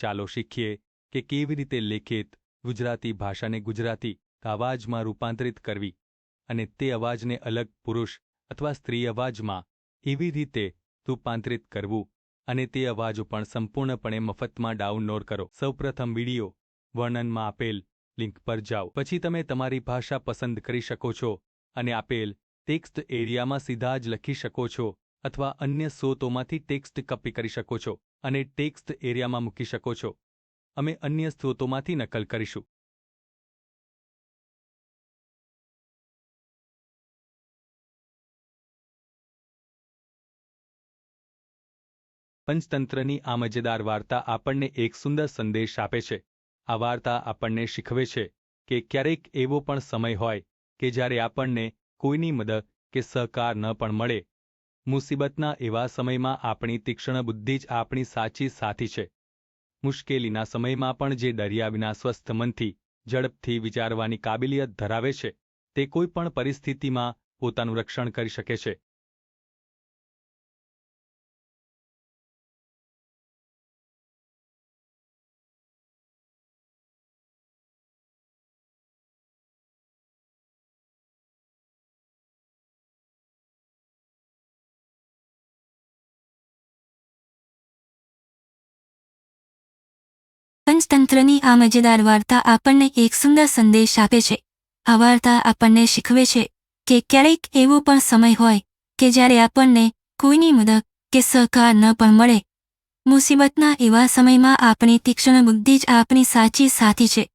ચાલો શીખીએ કે કેવી રીતે લેખિત ગુજરાતી ભાષાને ગુજરાતી અવાજમાં રૂપાંતરિત કરવી અને તે અવાજને અલગ પુરુષ અથવા સ્ત્રી અવાજમાં એવી રીતે રૂપાંતરિત કરવું અને તે અવાજો પણ સંપૂર્ણપણે મફતમાં ડાઉનલોડ કરો. સૌપ્રથમ વિડિયો વર્ણનમાં આપેલ લિંક પર જાઓ. પછી તમે તમારી ભાષા પસંદ કરી શકો છો અને આપેલ ટેક્સ્ટ એરિયામાં સીધા જ લખી શકો છો. અથવા અન્ય સ્રોતોમાંથી ટેક્સ્ટ કપી કરી શકો છો અને ટેક્સ્ટ એરિયામાં મૂકી શકો છો. અમે અન્ય સ્રોતોમાંથી નકલ કરીશું. પંચતંત્રની આ મજેદાર વાર્તા આપણને એક સુંદર સંદેશ આપે છે. આ વાર્તા આપણને શીખવે છે કે ક્યારેક એવો પણ સમય હોય કે જ્યારે આપણને કોઈની મદદ કે સહકાર ન પણ મળે મુસીબતના એવા સમયમાં આપણી તીક્ષ્ણ બુદ્ધિ જ આપણી સાચી સાથી છે. મુશ્કેલીના સમયમાં પણ જે ડર્યા વિના સ્વસ્થ મનથી, ઝડપથી વિચારવાની કાબિલિયત ધરાવે છે, તે કોઈ પણ પરિસ્થિતિમાં પોતાનું રક્ષણ કરી શકે છે. પંચતંત્રની આ મજેદાર વાર્તા આપણને એક સુંદર સંદેશ આપે છે. આ વાર્તા આપણને શીખવે છે કે ક્યારેક એવો પણ સમય હોય કે જ્યારે આપણને કોઈની મદદ કે સહકાર ન પણ મળે. મુસીબતના એવા સમયમાં આપણી તીક્ષ્ણ બુદ્ધિ જ આપણી સાચી સાથી છે.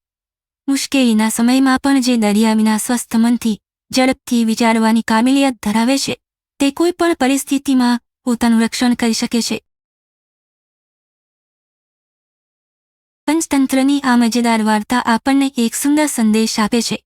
મુશ્કેલીના સમયમાં પણ જે દરિયા વિના સ્વસ્થ મનથી ઝડપથી વિચારવાની કાબિલિયત ધરાવે છે, તે કોઈ પણ પરિસ્થિતિમાં પોતાનું રક્ષણ કરી શકે છે. પંચતંત્રની આ મજેદાર વાર્તા આપણને એક સુંદર સંદેશ આપે છે.